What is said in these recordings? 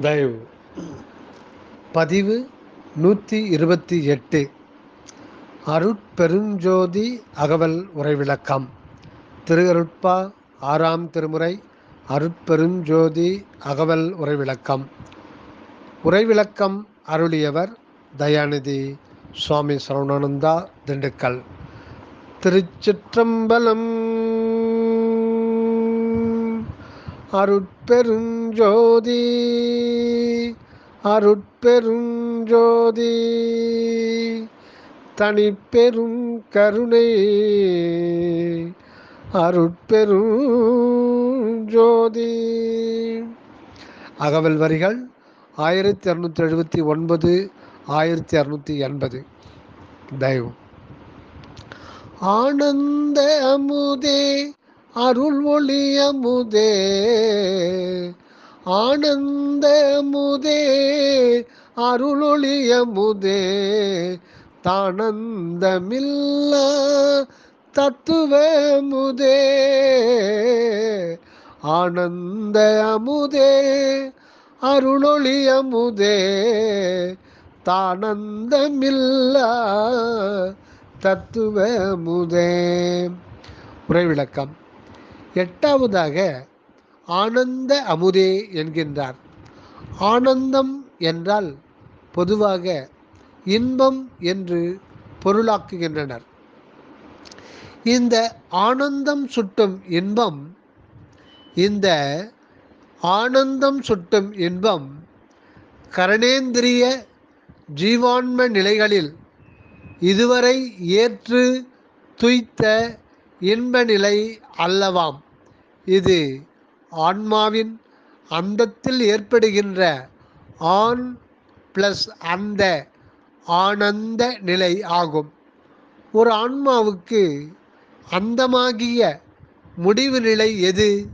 தயவு. பதிவு நூற்றி இருபத்தி எட்டு. அருட்பெருஞ்சோதி அகவல் உரைவிளக்கம் திருஅருட்பா ஆறாம் திருமுறை அருட்பெருஞ்சோதி அகவல் உரைவிளக்கம் உரைவிளக்கம் அருளியவர் தயாநிதி சுவாமி சரவணானந்தா திண்டுக்கல். திருச்சிற்றம்பலம் அருட்பெருஞ்சோதி அருட்பெருஞ்சோதி தனிப்பெரும் கருணை அருட்பெருஞ்சோதி. அகவல் வரிகள் ஆயிரத்தி இரநூத்தி எழுபத்தி ஒன்பது ஆயிரத்தி இரநூத்தி எண்பது. தயவு. ஆனந்த அமுதே அருள் ஒளி அமுதே ஆனந்த அமுதே அருள் ஒளி அமுதே தானந்தமில்லா தத்துவ அமுதே ஆனந்த அமுதே அருளொளி அமுதே தானந்தமில்லா தத்துவ அமுதே உரைவிளக்கம். எட்டாவதாக ஆனந்த அமுதே என்கின்றார். ஆனந்தம் என்றால் பொதுவாக இன்பம் என்று பொருளாக்குகின்றனர். இந்த ஆனந்தம் சுட்டும் இன்பம் இந்த ஆனந்தம் சுட்டும் இன்பம் கரணேந்திரிய ஜீவான்ம நிலைகளில் இதுவரை ஏற்று துய்த்த இன்ப நிலை அல்லவாம். இது ஆன்மாவின் அந்தத்தில் ஏற்படுகின்ற ஆண் பிளஸ் அந்த ஆனந்த நிலை ஆகும். ஒரு ஆன்மாவுக்கு அந்தமாகிய முடிவு நிலை எது?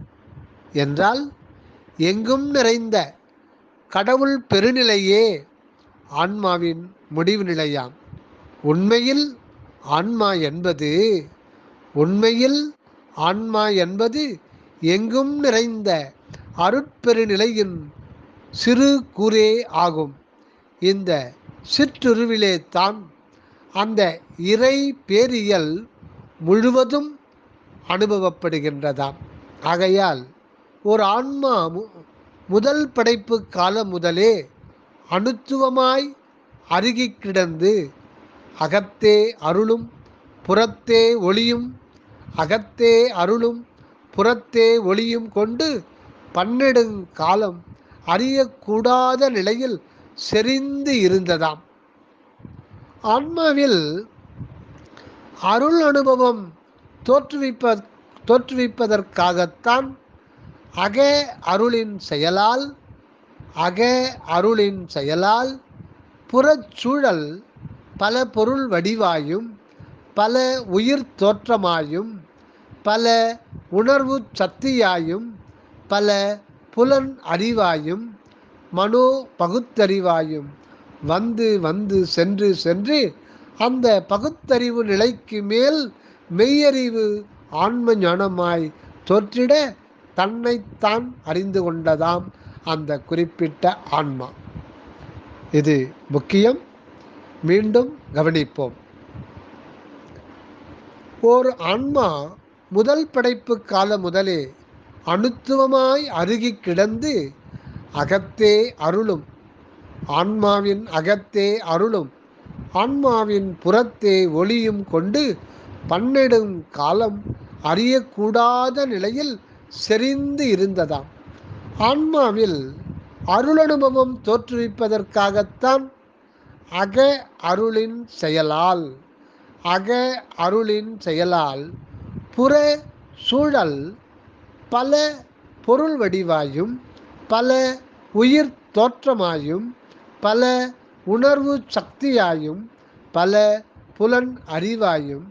என்றால் எங்கும் நிறைந்த கடவுள் பெருநிலையே ஆன்மாவின் முடிவு நிலையாம். உண்மையில் ஆன்மா என்பது உண்மையில் ஆன்மா என்பது எங்கும் நிறைந்த அருட்பெருநிலையின் சிறு கூரே ஆகும். இந்த சிற்றுருவிலே தான் அந்த இறை பேரியல் முழுவதும் அனுபவப்படுகின்றதாம். ஆகையால் ஒரு ஆன்மா முதல் படைப்பு காலம் முதலே அணுத்துவமாய் அருகி கிடந்து அகத்தே அருளும் புறத்தே ஒளியும் அகத்தே அருளும் புறத்தே ஒளியும் கொண்டு பன்னெடுங்காலம் அறியக்கூடாத நிலையில் செறிந்து இருந்ததாம். ஆன்மாவில் அருள் அனுபவம் தோற்றுவிப்ப தோற்றுவிப்பதற்காகத்தான் அக அருளின் செயலால் அக அருளின் செயலால் புறச்சூழல் பல பொருள் வடிவாயும் பல உயிர் தோற்றமாயும் பல உணர்வு சக்தியாயும் பல புலன் அறிவாயும் மனோ பகுத்தறிவாயும் வந்து வந்து சென்று சென்று அந்த பகுத்தறிவு நிலைக்கு மேல் மெய்யறிவு ஆன்ம ஞானமாய் தோற்றிட தன்னைத்தான் அறிந்து கொண்டதாம் அந்த குறிப்பிட்ட ஆன்மா. இது முக்கியம். மீண்டும் கவனிப்போம். ஓர் ஆன்மா முதல் படைப்பு கால முதலே அணுத்துவமாய் அருகி கிடந்து அகத்தே அருளும். ஆன்மாவின் அகத்தே அருளும். ஆன்மாவின் புறத்தே ஒளியும் கொண்டு பன்னெடும் காலம் அறியக்கூடாத நிலையில் செறிந்து இருந்ததாம். ஆன்மாவில் அருளனுபவம் தோற்றுவிப்பதற்காகத்தான் அக அருளின் செயலால் அக அருளின் செயலால் புற சூழல் பல பொருள் வடிவாயும் பல உயிர் தோற்றமாயும் பல உணர்வு சக்தியாயும் பல புலன் அறிவாயும்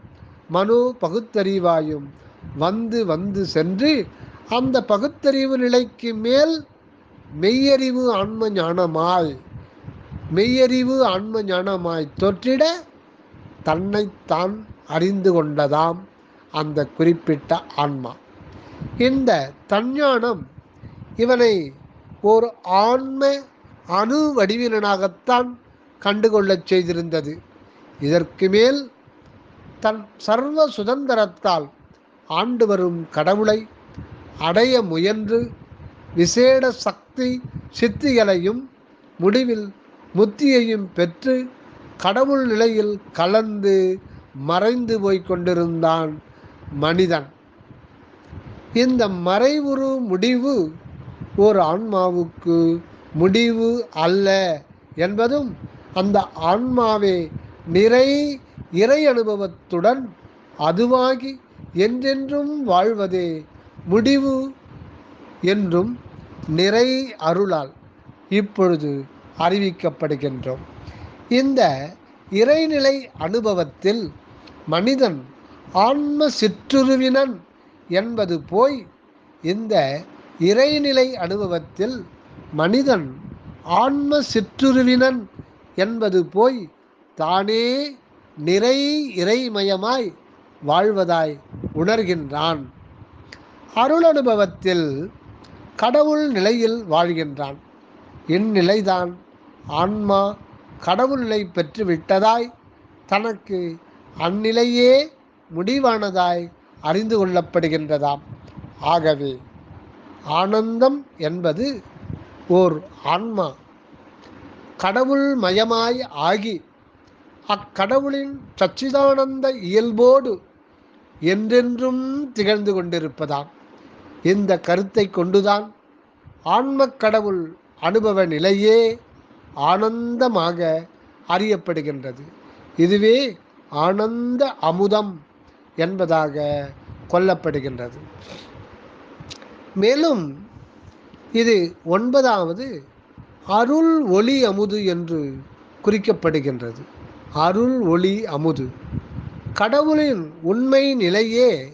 மனோ பகுத்தறிவாயும் வந்து வந்து சென்று அந்த பகுத்தறிவு நிலைக்கு மேல் மெய்யறிவு ஆன்ம ஞானமாய் மெய்யறிவு ஆன்ம ஞானமாய் தோற்றிட தன்னைத்தான் அறிந்து கொண்டதாம். அந்த குறிப்பிட்ட ஆன்மா. இந்த தஞ்ஞானம் இவனை ஒரு ஆன்ம அணு வடிவினனாகத்தான் கண்டுகொள்ளச் செய்திருந்தது. இதற்கு மேல் தன் சர்வ சுதந்திரத்தால் ஆண்டு வரும் கடவுளை அடைய முயன்று விசேட சக்தி சித்திகளையும் முடிவில் முத்தியையும் பெற்று கடவுள் நிலையில் கலந்து மறைந்து போய்க் கொண்டிருந்தான். மனிதன். இந்த மறைவுறு முடிவு ஒரு ஆன்மாவுக்கு முடிவு அல்ல என்பதும் அந்த ஆன்மாவே நிறை இறை அனுபவத்துடன் அதுவாகி என்றென்றும் வாழ்வதே முடிவு என்றும் நிறை அருளால் இப்பொழுது அறிவிக்கப்படுகின்றோம். இந்த இறைநிலை அனுபவத்தில் மனிதன் ஆன்ம சிற்றுருவினன் என்பது போய் இந்த இறைநிலை அனுபவத்தில் மனிதன் ஆன்ம சிற்றுருவினன் என்பது போய் தானே நிறை இறைமயமாய் வாழ்வதாய் உணர்கின்றான். அருள் அனுபவத்தில் கடவுள் நிலையில் வாழ்கின்றான். இந்நிலைதான் ஆன்மா கடவுள் நிலை பெற்றுவிட்டதாய் தனக்கு அந்நிலையே முடிவானதாய் அறிந்து கொள்ளப்படுகின்றதாம். ஆகவே ஆனந்தம் என்பது ஓர் ஆன்மா. கடவுள் மயமாய் ஆகி அக்கடவுளின் சச்சிதானந்த இயல்போடு என்றென்றும் திகழ்ந்து கொண்டிருப்பதாம். இந்த கருத்தை கொண்டுதான் ஆன்மக் கடவுள் அனுபவ நிலையே ஆனந்தமாக அறியப்படுகின்றது. இதுவே ஆனந்த அமுதம். என்பதாக கொல்லப்படுகின்றது. மேலும் இது ஒன்பதாவது அருள் ஒளி அமுது என்று குறிக்கப்படுகின்றது. அருள் ஒளி அமுது. கடவுளின் உண்மை நிலையே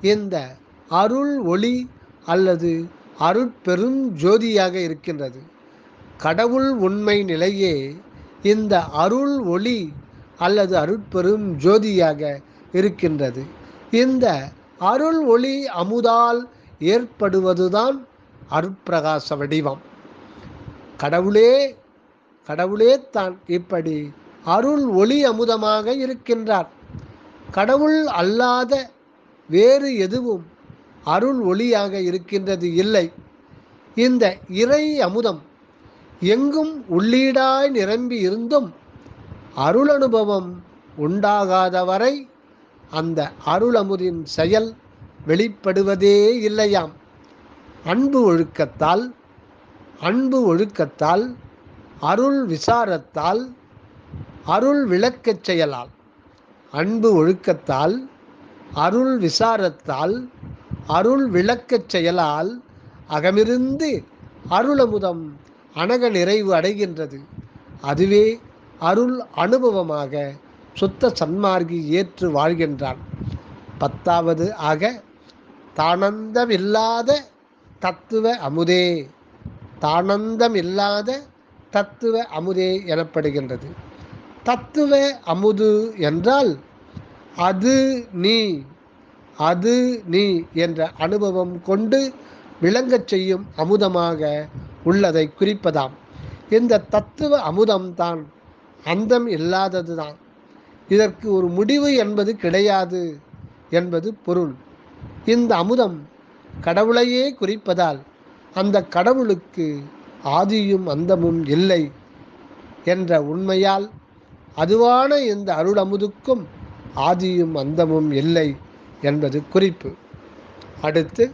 இந்த அருள் ஒளி அல்லது அருட்பெரும் ஜோதியாக இருக்கின்றது. கடவுள் உண்மை நிலையே இந்த அருள் ஒளி அல்லது அருட்பெரும் ஜோதியாக இருக்கின்றது. இந்த அருள் ஒளி அமுதால் ஏற்படுவதுதான் அருட்பிரகாச வடிவம். கடவுளே கடவுளே தான் இப்படி அருள் ஒளி அமுதமாக இருக்கின்றார். கடவுள் அல்லாத வேறு எதுவும் அருள் ஒளியாக இருக்கின்றது இல்லை. இந்த இறை அமுதம் எங்கும் உள்ளீடாய் நிரம்பி இருந்தும் அருள் அனுபவம் உண்டாகாத வரை அந்த அருளமுதின் செயல் வெளிப்படுவதே இல்லையாம். அன்பு ஒழுக்கத்தால் அன்பு ஒழுக்கத்தால் அருள் விசாரத்தால் அருள் விளக்கச் செயலால். அன்பு ஒழுக்கத்தால் அருள் விசாரத்தால் அருள் விளக்கச் செயலால் அகமிருந்து அருளமுதம் அணக நிறைவு அடைகின்றது. அதுவே அருள் அனுபவமாக சுத்த சன்மார்க்கி ஏற்று வாழ்கின்றான். பத்தாவது ஆக தானந்தமில்லாத தத்துவ அமுதே தானந்தமில்லாத தத்துவ அமுதே எனப்படுகின்றது. தத்துவ அமுது என்றால் அது நீ அது நீ என்ற அனுபவம் கொண்டு விளங்கச் செய்யும் அமுதமாக உள்ளதை குறிப்பதாம். இந்த தத்துவ அமுதம் தான் அந்தம் இல்லாதது தான் இதற்கு ஒரு முடிவு என்பது கிடையாது என்பது பொருள். இந்த அமுதம் கடவுளையே குறிப்பதால் அந்த கடவுளுக்கு ஆதியும் அந்தமும் இல்லை என்ற உண்மையால் அதுவான இந்த அருள் அமுதுக்கும் ஆதியும் அந்தமும் இல்லை என்பது குறிப்பு. அடுத்து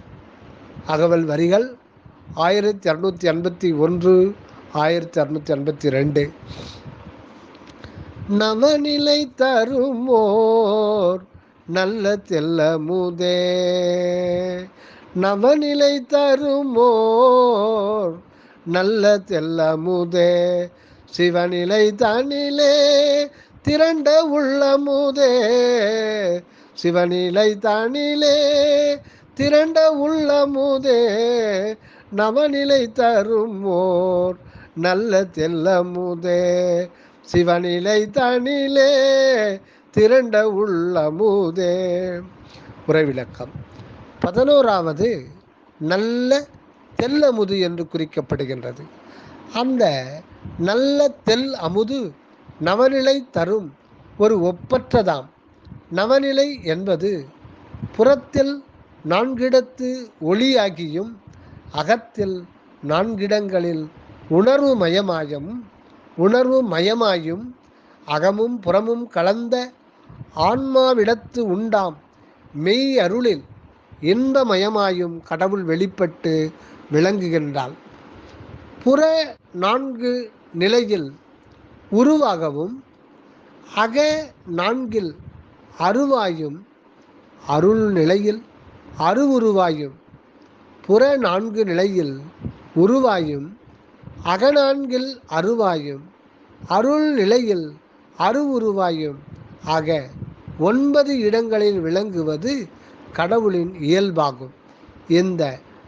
அகவல் வரிகள் ஆயிரத்தி இரநூத்தி எண்பத்தி ஒன்று ஆயிரத்தி அறுநூற்றி எண்பத்தி ரெண்டு. நவநிலை தருமோர் நல்ல தெல்ல முதே நவநிலை தருமோர் நல்ல தெல்ல முதே சிவநிலை தனிலே திரண்ட உள்ளமுதே. சிவநிலை தனிலே திரண்ட உள்ளமுதே. நவநிலை தருமோர் நல்ல தெல்லமுதே சிவநிலை தனிலே திரண்ட உள்ளமுதே. உறவிளக்கம் பதினோராவது நல்ல தெல் அமுது என்று குறிக்கப்படுகின்றது. அந்த நல்ல தெல் அமுது நவநிலை தரும் ஒரு ஒப்பற்றதாம். நவநிலை என்பது புறத்தில் நான்கிடத்து ஒளியாகியும் அகத்தில் நான்கிடங்களில் உணர்வு மயமாயும் உணர்வு மயமாயும் அகமும் புறமும் கலந்த ஆன்மாவிடத்து உண்டாம் மெய் அருளில் இன்பமயமாயும் கடவுள் வெளிப்பட்டு விளங்குகின்றாள் புற நான்கு நிலையில் உருவாகவும் அக நான்கில் அருவாயும் அருள் நிலையில் அருவுருவாயும் புற நான்கு நிலையில் உருவாயும் அகநான்கில் அருவாயும் அருள் நிலையில் அருவுருவாயும். ஆக ஒன்பது இடங்களில் விளங்குவது கடவுளின் இயல்பாகும். இந்த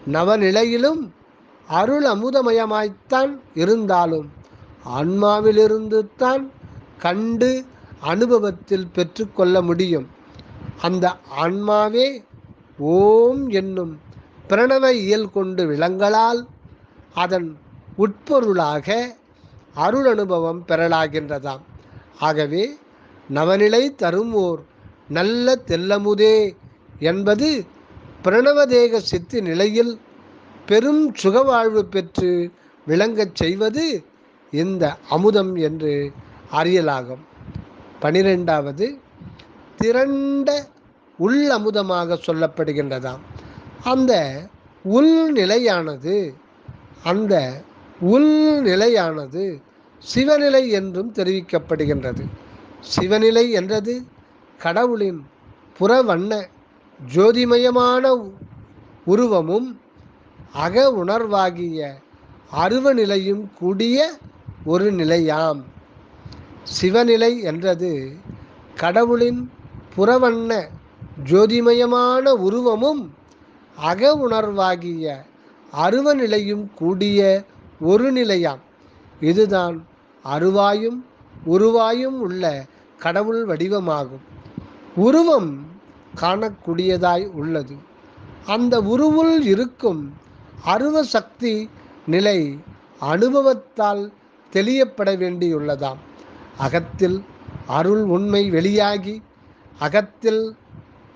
நவநிலையிலும் அருள் அமுதமயமாய்த்தான் இருந்தாலும் ஆன்மாவிலிருந்து தான் கண்டு அனுபவத்தில் பெற்றுக்கொள்ள முடியும். அந்த ஆன்மாவே ஓம் என்னும் பிரணவ இயல் கொண்டு விளங்கலால் அதன் உட்பொருளாக அருள் அனுபவம் பெறலாகின்றதாம். ஆகவே நவநிலை தரும் ஓர் நல்ல தெல்லமுதே என்பது பிரணவதேக சித்தி நிலையில் பெரும் சுகவாழ்வு பெற்று விளங்கச் செய்வது இந்த அமுதம் என்று அறியலாகும். பனிரெண்டாவது திரண்ட உள் அமுதமாக சொல்லப்படுகின்றதாம். அந்த உள் நிலையானது அந்த உள்நிலையானது சிவநிலை என்றும் தெரிவிக்கப்படுகின்றது. சிவநிலை என்றது கடவுளின் புறவண்ண ஜோதிமயமான உருவமும் அக உணர்வாகிய அருவ நிலையும் கூடிய ஒரு நிலையாம். சிவநிலை என்றது கடவுளின் புறவண்ண ஜோதிமயமான உருவமும் அக உணர்வாகிய அருவ நிலையும் கூடிய ஒரு நிலையாம். இதுதான் அருவாயும் உருவாயும் உள்ள கடவுள் வடிவமாகும். உருவம் காணக்கூடியதாய் உள்ளது. அந்த உருவுள் இருக்கும் அருவ சக்தி நிலை அனுபவத்தால் தெளியப்பட வேண்டியுள்ளதாம். அகத்தில் அருள் உண்மை வெளியாகி அகத்தில்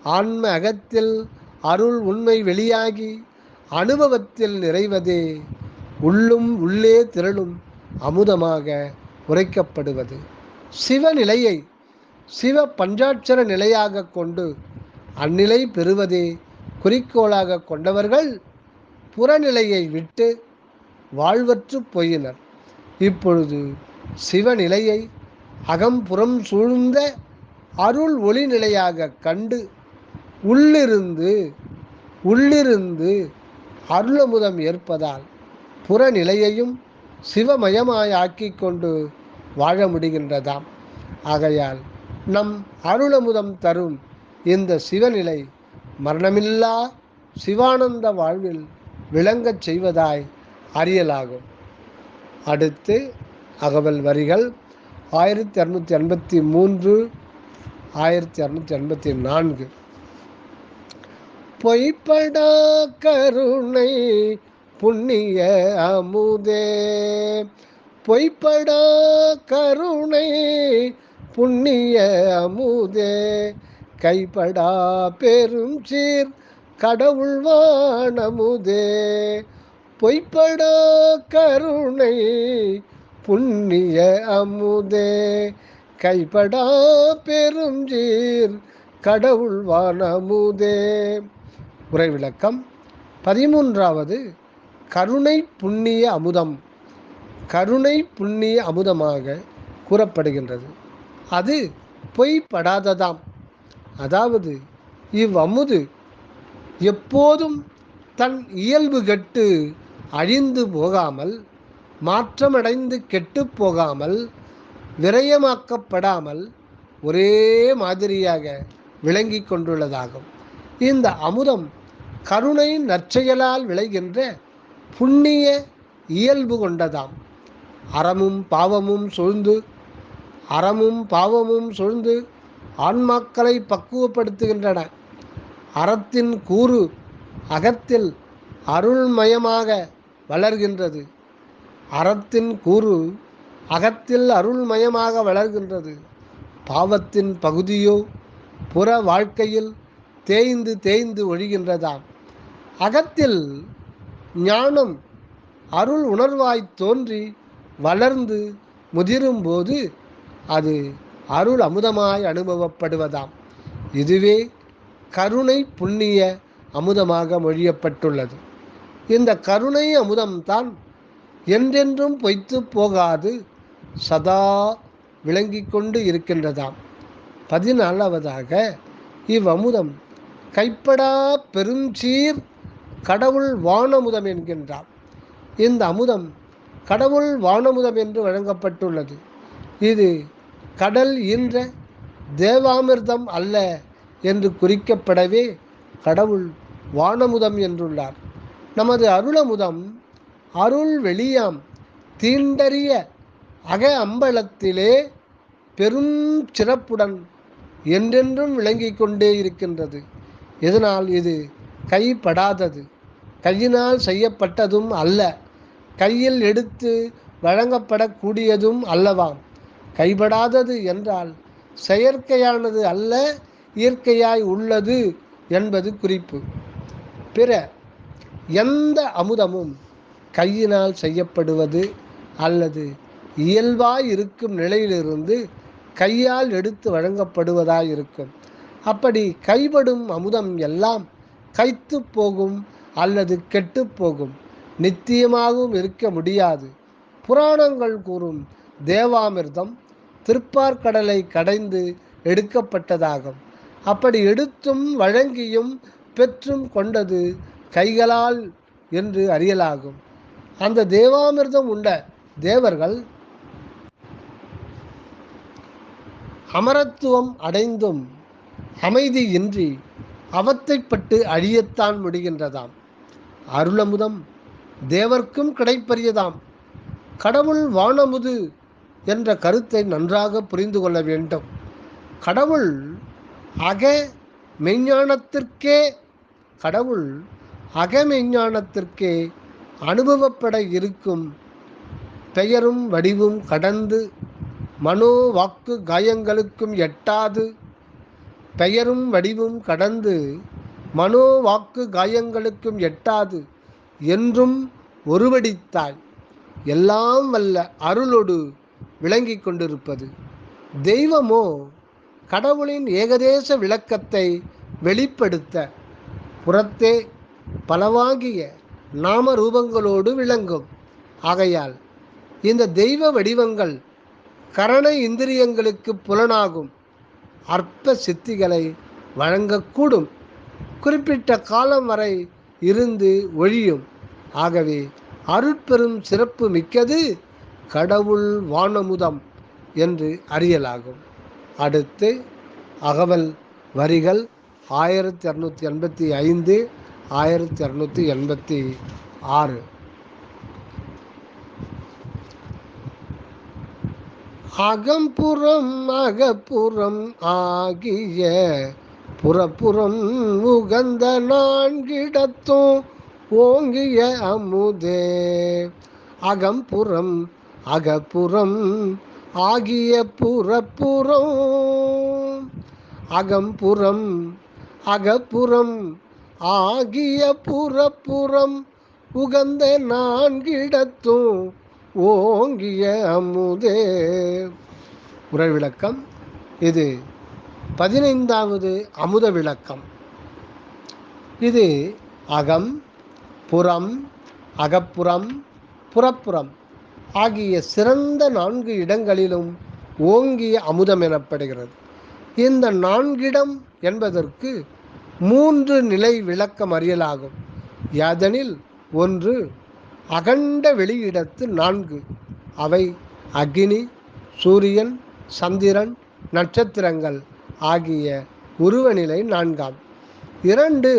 ஆன்ம அகத்தில் அருள் உண்மை வெளியாகி அனுபவத்தில் நிறைவதே உள்ளும் உள்ளே திரளும் அமுதமாக உரைக்கப்படுவது. சிவநிலையை சிவ பஞ்சாட்சர நிலையாக கொண்டு அந்நிலை பெறுவதே குறிக்கோளாக கொண்டவர்கள் புறநிலையை விட்டு வாழ்வற்று போயினர். இப்பொழுது சிவநிலையை அகம்புறம் சூழ்ந்த அருள் ஒளி நிலையாக கண்டு உள்ளிருந்து உள்ளிருந்து அருளமுதம் ஏற்பதால் புறநிலையையும் சிவமயமாய் ஆக்கி கொண்டு வாழ முடிகின்றதாம். ஆகையால் நம் அருளமுதம் தரும் இந்த சிவநிலை மரணமில்லா சிவானந்த வாழ்வில் விளங்கச் செய்வதாய் அறியலாகும். அடுத்து அகவல் வரிகள் ஆயிரத்தி இரநூத்தி எண்பத்தி மூன்று ஆயிரத்தி இரநூத்தி எண்பத்தி நான்கு. பொய்ப்படா கருணை புண்ணிய அமுதே. பொய்ப்படா கருணை புண்ணிய அமுதே. கைப்படா பெரும் சீர் கடவுள்வானமுதே பொய்ப்படா கருணை புண்ணிய அமுதே. கைப்படா பெரும் சீர் கடவுள்வானமுதே உரை விளக்கம் பதிமூன்றாவது கருணை புண்ணிய அமுதம். கருணை புண்ணிய அமுதமாக கூறப்படுகின்றது. அது பொய்ப்படாததாம். அதாவது இவ்வமுது எப்போதும் தன் இயல்பு கெட்டு அழிந்து போகாமல் மாற்றமடைந்து கெட்டு போகாமல் விரயமாக்கப்படாமல் ஒரே மாதிரியாக விளங்கி கொண்டுள்ளதாகும். இந்த அமுதம் கருணை நற்செயலால் விளைகின்ற புண்ணிய இயல்பு கொண்டதாம். அறமும் பாவமும் சூழ்ந்து அறமும் பாவமும் சூழ்ந்து ஆன்மாக்களை பக்குவப்படுத்துகின்றன. அறத்தின் கூறு அகத்தில் அருள்மயமாக வளர்கின்றது. அறத்தின் கூறு அகத்தில் அருள்மயமாக வளர்கின்றது. பாவத்தின் பகுதியோ புற வாழ்க்கையில் தேய்ந்து தேய்ந்து ஒழிகின்றதாம். அகத்தில் ஞானம் அருள் உணர்வாய் தோன்றி வளர்ந்து முதிரும்போது அது அருள் அமுதமாய் அனுபவப்படுவதாம். இதுவே கருணை புண்ணிய அமுதமாக மொழியப்பட்டுள்ளது. இந்த கருணை அமுதம்தான் என்றென்றும் பொய்த்து போகாது சதா விளங்கி கொண்டு இருக்கின்றதாம். பதினாலாவதாக இவ்வமுதம் கைப்படா பெருஞ்சீர் கடவுள் வானமுதம் என்கின்றார். இந்த அமுதம் கடவுள் வானமுதம் என்று வழங்கப்பட்டுள்ளது. இது கடல் என்ற தேவாமிர்தம் அல்ல என்று குறிக்கப்படவே கடவுள் வானமுதம் என்றுள்ளார். நமது அருளமுதம் அருள் வெளியாம் தீண்டறிய அக அம்பலத்திலே பெரும் சிறப்புடன் என்றென்றும் விளங்கி கொண்டே இருக்கின்றது. இதனால் இது? கைப்படாதது. கையினால் செய்யப்பட்டதும் அல்ல. கையில் எடுத்து வழங்கப்படக்கூடியதும் அல்லவாம். கைப்படாதது என்றால் செயற்கையானது அல்ல இயற்கையாய் உள்ளது என்பது குறிப்பு. பிற எந்த அமுதமும் கையினால் செய்யப்படுவது அல்லது இயல்பாய் இருக்கும் நிலையிலிருந்து கையால் எடுத்து வழங்கப்படுவதாய் இருக்கும். அப்படி கைபடும் அமுதம் எல்லாம் கைத்து போகும் அல்லது கெட்டு போகும் நித்தியமாகவும் இருக்க முடியாது. புராணங்கள் கூறும் தேவாமிர்தம் திருப்பார்கடலை கடைந்து எடுக்கப்பட்டதாகும். அப்படி எடுத்தும் வழங்கியும் பெற்றும் கொண்டது கைகளால் என்று அறியலாகும். அந்த தேவாமிர்தம் உண்ட தேவர்கள் அமரத்துவம் அடைந்தும் அமைதியின்றி அவத்தைப்பட்டு அழியத்தான் முடிகின்றதாம். அருளமுதம் தேவர்க்கும் கிடைப்பரியதாம். கடவுள் வானமுது என்ற கருத்தை நன்றாக புரிந்து கொள்ள வேண்டும். கடவுள் அக மெஞ்ஞானத்திற்கே கடவுள் அகமெஞ்ஞானத்திற்கே அனுபவப்பட இருக்கும் பெயரும் வடிவும் கடந்து மனோ வாக்கு காயங்களுக்கும் எட்டாது. பெயரும் வடிவும் கடந்து மனோ வாக்கு காயங்களுக்கும் எட்டாது என்றும் ஒருவடித்தாய். எல்லாம் வல்ல அருளொடு விளங்கிக் கொண்டிருப்பது. தெய்வமோ கடவுளின் ஏகதேச விளக்கத்தை வெளிப்படுத்த புறத்தே பலவாகிய நாம ரூபங்களோடு விளங்கும். ஆகையால் இந்த தெய்வ வடிவங்கள் கரண இந்திரியங்களுக்கு புலனாகும். அற்ப சித்திகளை வழங்கக்கூடும். குறிப்பிட்ட காலம் வரை இருந்து ஒழியும். ஆகவே அருட்பெரும் சிறப்பு மிக்கது கடவுள் வானமுதம் என்று அறியலாகும். அடுத்து அகவல் வரிகள் ஆயிரத்தி இரநூத்தி எண்பத்தி ஐந்து ஆயிரத்தி இரநூத்தி எண்பத்தி ஆறு. அகம்புறம் அகப்புறம் ஆகிய புறப்புறம் உகந்த நான்கிடத்தும் ஓங்கிய அமுதே. அகம்புறம் அகப்புறம் ஆகிய புறப்புறம். அகம்புறம் அகப்புறம் ஆகிய புறப்புறம் உகந்த நான்கிடத்தும் ஓங்கிய அமுதே. உரை விளக்கம். இது பதினைந்தாவது அமுத விளக்கம். இது அகம் புறம் அகப்புறம் புறப்புறம் ஆகிய சிறந்த நான்கு இடங்களிலும் ஓங்கிய அமுதம் எனப்படுகிறது. இந்த நான்கிடம் என்பதற்கு மூன்று நிலை விளக்கம் அறியலாகும் யாதெனில் ஒன்று அகண்ட வெளியிடத்து நான்கு. அவை அக்னி சூரியன் சந்திரன் நட்சத்திரங்கள் ஆகிய உருவநிலை நான்காம். இரண்டு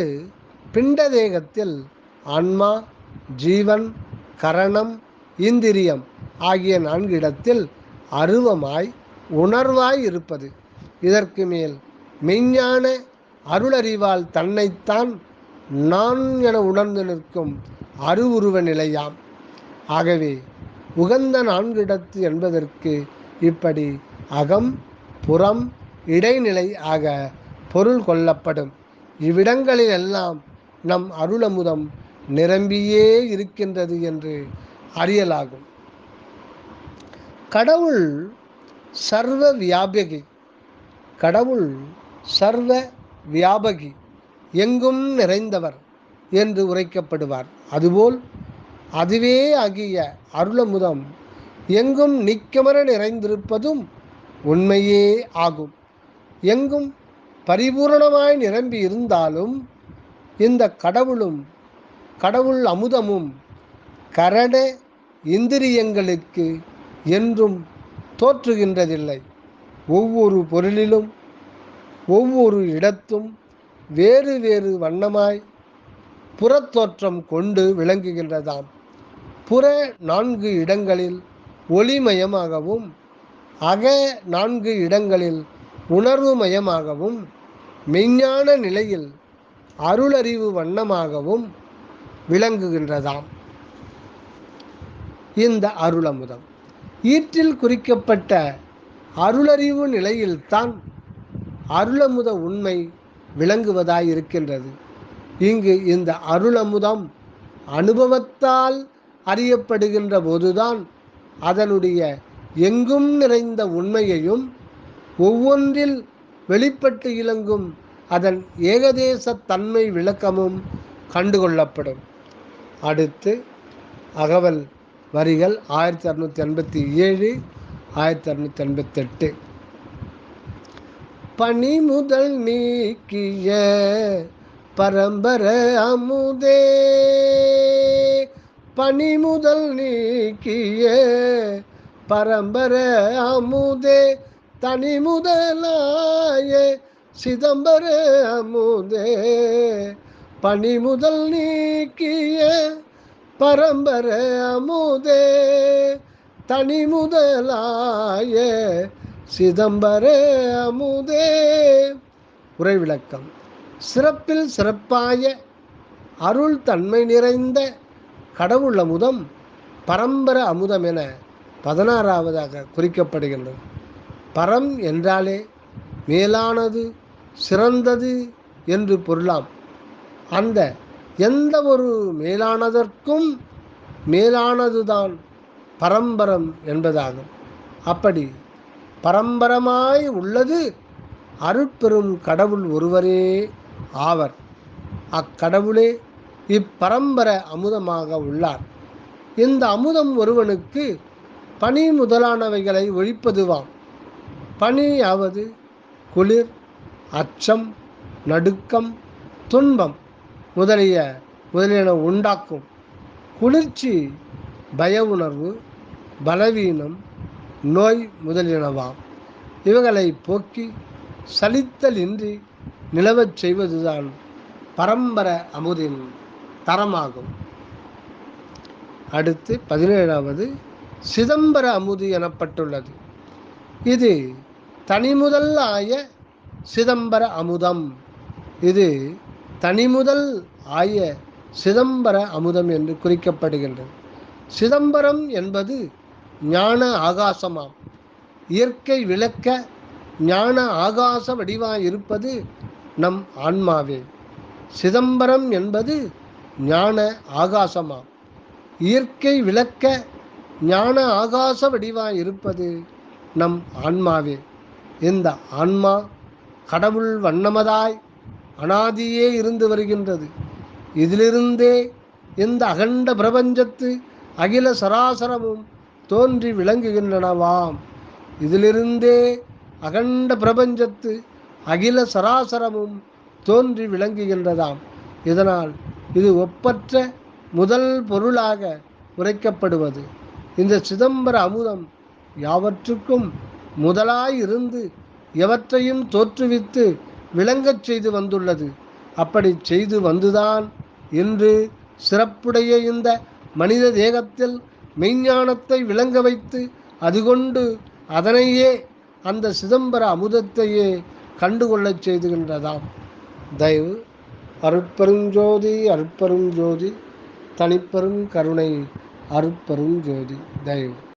பிண்டதேகத்தில் ஆன்மா ஜீவன் கரணம் இந்திரியம் ஆகிய நான்கு இடத்தில் அருவமாய் உணர்வாய் இருப்பது. இதற்கு மேல் மெய்ஞான அருளறிவால் தன்னைத்தான் நான் என உணர்ந்து நிற்கும் அருவுருவ நிலையாம் ஆகவே உகந்த நான்கிடத்து என்பதற்கு இப்படி அகம் புறம் இடைநிலை ஆக பொருள் கொள்ளப்படும். இவ்விடங்களில் எல்லாம் நம் அருளமுதம் நிரம்பியே இருக்கின்றது என்று அறியலாகும். கடவுள் சர்வ வியாபகி. கடவுள் சர்வ வியாபகி. எங்கும் நிறைந்தவர். என்று உரைக்கப்படுவார். அதுபோல் அதுவே ஆகிய அருளமுதம் எங்கும் நிக்கமர நிறைந்திருப்பதும் உண்மையே ஆகும். எங்கும் பரிபூரணமாய் நிரம்பி இருந்தாலும் இந்த கடவுளும் கடவுள் அமுதமும் கரண இந்திரியங்களுக்கு என்றும் தோற்றுகின்றதில்லை. ஒவ்வொரு பொருளிலும் ஒவ்வொரு இடத்தும் வேறு வேறு வண்ணமாய் புறத்தோற்றம் கொண்டு விளங்குகின்றதாம். புற நான்கு இடங்களில் ஒளிமயமாகவும் அக நான்கு இடங்களில் உணர்வுமயமாகவும் மெஞ்ஞான நிலையில் அருளறிவு வண்ணமாகவும் விளங்குகின்றதாம். இந்த அருளமுதம். ஈற்றில் குறிக்கப்பட்ட அருளறிவு நிலையில்தான் அருளமுத உண்மை விளங்குவதாய் இருக்கின்றது இங்கு இந்த அருளமுதம் அனுபவத்தால் அறியப்படுகின்ற போதுதான் அதனுடைய எங்கும் நிறைந்த உண்மையையும் ஒவ்வொன்றில் வெளிப்பட்டு இலங்கும் அதன் ஏகதேச தன்மை விளக்கமும் கண்டுகொள்ளப்படும். அடுத்து அகவல் வரிகள் ஆயிரத்தி அறுநூற்றி எண்பத்தி ஏழு ஆயிரத்தி அறுநூற்றி எண்பத்தெட்டு. பனி முதல் நீக்கிய பரம்பர அமுதே பனி முதல் நீக்கிய பரம்பர அமுதே தனி முதலாய சிதம்பர அமுதே பனி முதல் நீக்கிய பரம்பர அமுதே தனி முதலாய சிதம்பர அமுதே. உரை விளக்கம். சிறப்பில் சிறப்பாய அருள் தன்மை நிறைந்த கடவுள் அமுதம் பரம்பர அமுதம் என பதினாறாவதாக குறிக்கப்படுகின்றது. பரம் என்றாலே மேலானது சிறந்தது என்று பொருளாம். அந்த எந்த ஒரு மேலானதற்கும் மேலானதுதான் பரம்பரம் என்பதாகும். அப்படி பரம்பரமாய் உள்ளது அருட்பெரும் கடவுள் ஒருவரே ஆவர். அக்கடவுளே இப்பரம்பர அமுதமாக உள்ளார். இந்த அமுதம் ஒருவனுக்கு பனி முதலானவைகளை ஒழிப்பதுவாம். பனியாவது குளிர் அச்சம் நடுக்கம் துன்பம் முதலிய முதலியன உண்டாக்கும். குளிர்ச்சி பய உணர்வு பலவீனம் நோய் முதலியனவாம். இவைகளை போக்கி சலித்தலின்றி நிலவச் செய்வதுதான் பரம்பர அமுதின் தரமாகும். அடுத்து பதினேழாவது சிதம்பர அமுது எனப்பட்டுள்ளது. இது தனிமுதல் ஆய சிதம்பர அமுதம். இது தனிமுதல் ஆய சிதம்பர அமுதம் என்று குறிக்கப்படுகின்றது. சிதம்பரம் என்பது ஞான ஆகாசமாம். இயற்கை விளக்க ஞான ஆகாச வடிவாய் இருப்பது நம் ஆன்மாவே. சிதம்பரம் என்பது ஞான ஆகாசமாம். இயற்கை விளக்க ஞான ஆகாச வடிவாய் இருப்பது நம் ஆன்மாவே. இந்த ஆன்மா கடவுள் வண்ணமதாய் அனாதியே இருந்து வருகின்றது. இதிலிருந்தே இந்த அகண்ட பிரபஞ்சத்து அகில சராசரமும் தோன்றி விளங்குகின்றனவாம். இதிலிருந்தே அகண்ட பிரபஞ்சத்து அகில சராசரமும் தோன்றி விளங்குகின்றதாம். இதனால் இது ஒப்பற்ற முதல் பொருளாக உரைக்கப்படுவது. இந்த சிதம்பர அமுதம் யாவற்றுக்கும் முதலாய் இருந்து எவற்றையும் தோற்றுவித்து விளங்கச் செய்து வந்துள்ளது. அப்படி செய்து வந்துதான் இன்று சிறப்புடைய இந்த மனித தேகத்தில் மெய்ஞானத்தை விளங்க வைத்து அது கொண்டு அதனையே அந்த சிதம்பர அமுதத்தையே கண்டுகொள்ளச் செய்துகின்றதாம். தயவு அருட்பெருஞ்சோதி அருட்பெருஞ்சோதி தனிப்பெரும் கருணை அருட்பெரும் தயவு.